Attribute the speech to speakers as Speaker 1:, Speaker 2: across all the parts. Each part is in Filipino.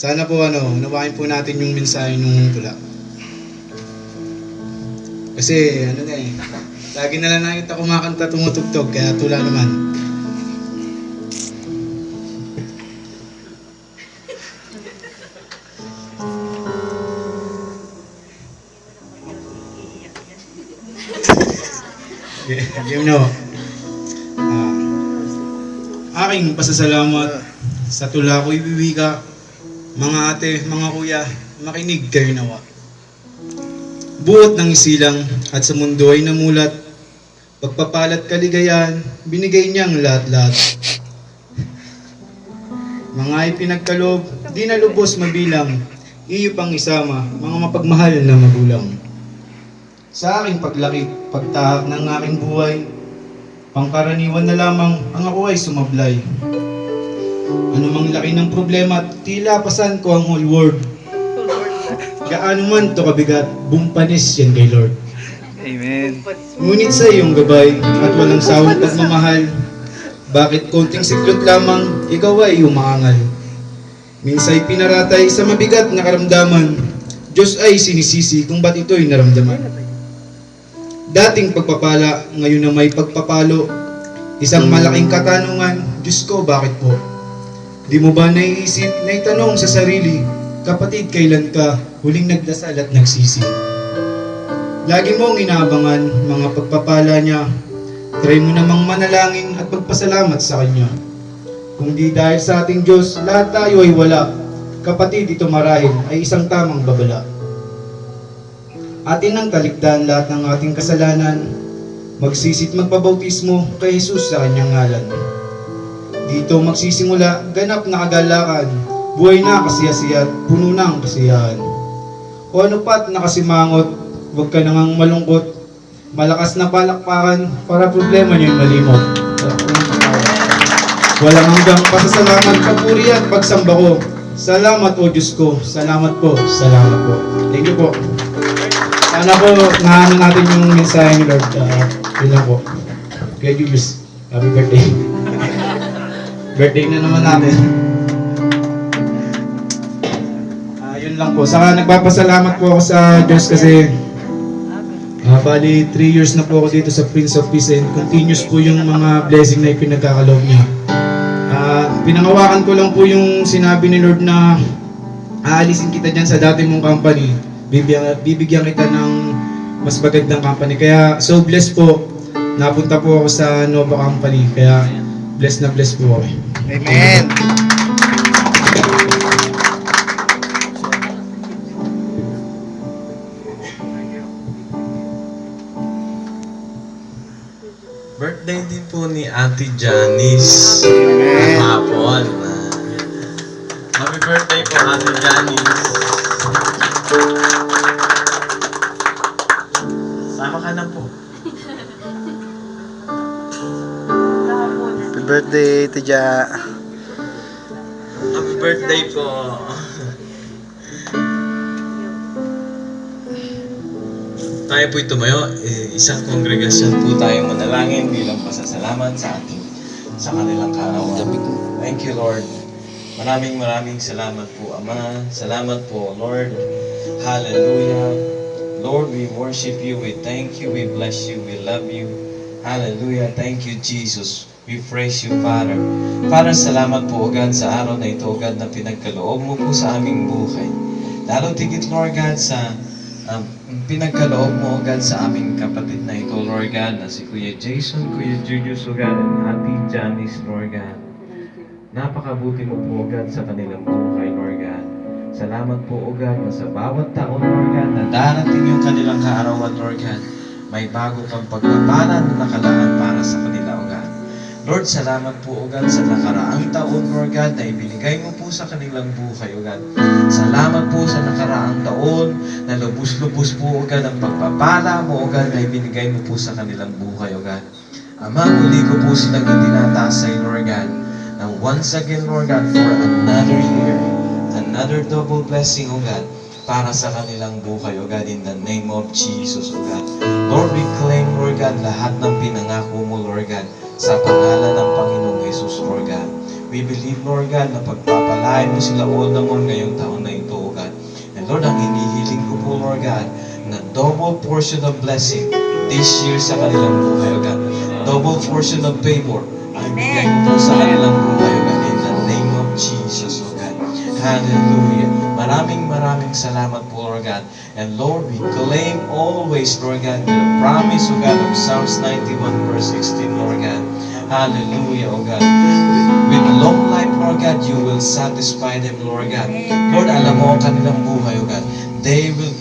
Speaker 1: Sana po ano, unawain po natin yung mensahe nung tula. Kasi ano na eh, lagi na lang nakita kumakanta tumutugtog, kaya tula naman. you know, ah, aking pasasalamat sa tula ko ibibiga, mga ate, mga kuya, makinig kayo nawa. Buot ng isilang at sa mundo ay namulat, pagpapalat kaligayahan, binigay niyang lahat-lahat. Mga ipinagkalob, di na lubos mabilang, iyo pang isama, mga mapagmahal na magulang. Sa aking paglaki, pagtahak ng aking buhay, pangkaraniwan na lamang ang ako ay sumablay. Anumang laki ng problema, tila pasan ko ang whole world. Gaano man to kabigat, bumpanis yan kay Lord.
Speaker 2: Amen.
Speaker 1: Ngunit sa iyong gabay at walang sawang pagmamahal, bakit konting siklot lamang, ikaw ay umaangal. Minsa'y pinaratay sa mabigat na karamdaman, Diyos ay sinisisi kung ba't ito'y naramdaman. Dating pagpapala, ngayon na may pagpapalo, isang malaking katanungan, Diyos ko, bakit po? Di mo ba naiisip na itanong sa sarili, kapatid, kailan ka huling nagdasal at nagsisi? Lagi mong inaabangan mga pagpapala niya. Try mo namang manalangin at pagpasalamat sa Kanya. Kung di dahil sa ating Diyos, lahat tayo ay wala. Kapatid, ito marahil ay isang tamang babala. Atin ang talikdan lahat ng ating kasalanan. Magsisit magpabautismo kay Jesus sa Kanyang ngalan. Dito magsisimula, ganap na kagalakan. Buhay na kasiyasiya puno ng kasiyahan. O ano pat nakasimangot, huwag ka nang malungkot. Malakas na palakpakan para problema niyo'y malimot. Walang hanggang pasasalamat, papuri at pagsamba ko. Salamat o Diyos ko. Salamat po. Salamat po. Thank you po. Sana po naano natin yung mensahe ni Lord. Uh, yun lang po. Kaya Julius, happy birthday. Birthday na naman natin. Ah, yun lang po. Saka nagpapasalamat po ako sa Diyos kasi ah, bali 3 years na po ako dito sa Prince of Peace and continuous po yung mga blessing na ipinagkakaloob niya. Ah, pinangawakan ko lang po yung sinabi ni Lord na aalisin kita dyan sa dati mong company. Bibigyan, bibigyan kita ng mas magandang company. Kaya so blessed po. Napunta po ako sa Nova Company. Kaya blessed na blessed po ako.
Speaker 2: Amen.
Speaker 3: Birthday din po ni Ate Janice.
Speaker 2: Amen.
Speaker 3: Hapon. Happy birthday po, Ate Janice. Sama ka na po.
Speaker 2: Birthday, Tidya.
Speaker 3: Happy birthday po. Tayo po'y tumayo, eh, isang kongregasyon po tayo manalangin bilang pasasalamat sa ating sa kanilang kaarawan. Thank you, Lord. Maraming maraming salamat po, Ama. Salamat po, Lord. Hallelujah. Lord, we worship you, we thank you, we bless you, we love you. Hallelujah. Thank you, Jesus. We praise you, Father. Father, salamat po, God, sa araw na ito, God, na pinagkaloob mo po sa aming buhay. Lalo tigit, Lord God, sa um, pinagkaloob mo, God, sa aming kapatid na ito, Lord God, na si Kuya Jason, Kuya Julius, O God, and Ate Janice, Lord God. Napakabuti mo po, God, sa kanilang buhay, Lord God. Salamat po, O God, na sa bawat taon, Lord God, na darating yung kanilang kaarawan, Lord God, may bago kang pagpapala na nakalaan para sa kanila. Lord, salamat po, O God, sa nakaraang taon, Lord God, na ibinigay mo po sa kanilang buhay, O God. Salamat po sa nakaraang taon na lubos-lubos po, O God, ang pagpapala mo, O God, na ibinigay mo po sa kanilang buhay, O God. Ama, muli ko po silang itinataas sa Lord God, na once again, Lord God, for another year, another double blessing, O God, para sa kanilang buhay, O God, in the name of Jesus, O God. Lord, we claim, Lord God, lahat Lord God, sa pangalan ng Panginoong Jesus, Lord God. We believe, Lord God, na pagpapalain mo sila the more ngayong taon na ito, O God. And Lord, ang hinihiling ko po, Lord God, na double portion of blessing this year sa kanilang buhay, O God. Double portion of favor ang bigay mo sa kanilang buhay, O God. In the name of Jesus, O God. Hallelujah. Maraming maraming salamat po, Lord God. And Lord, we claim always, Lord God, the promise, O God, of Psalms 91 verse 16, Lord God. Hallelujah, O God. With long life, Lord God, you will satisfy them, Lord God. Lord, alam mo ang kanilang buhay, O God. They will,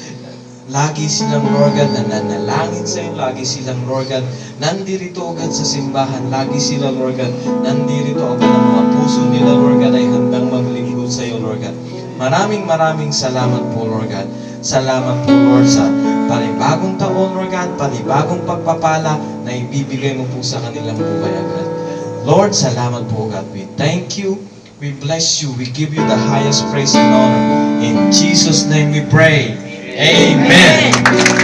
Speaker 3: lagi silang, Lord God, na nanalangin sa iyo, lagi silang, Lord God, nandirito, O God, sa simbahan, lagi sila, Lord God, nandirito, O God, ang mga puso nila, Lord God, ay handang maglingkod sa iyo, Lord God. Maraming maraming salamat po, Lord God. Salamat po, Lord, sa panibagong taon, Lord God, panibagong pagpapala na ibibigay mo po sa kanilang buhay agad. Lord, salamat po, God. We thank you. We bless you. We give you the highest praise and honor. In Jesus' name we pray. Amen.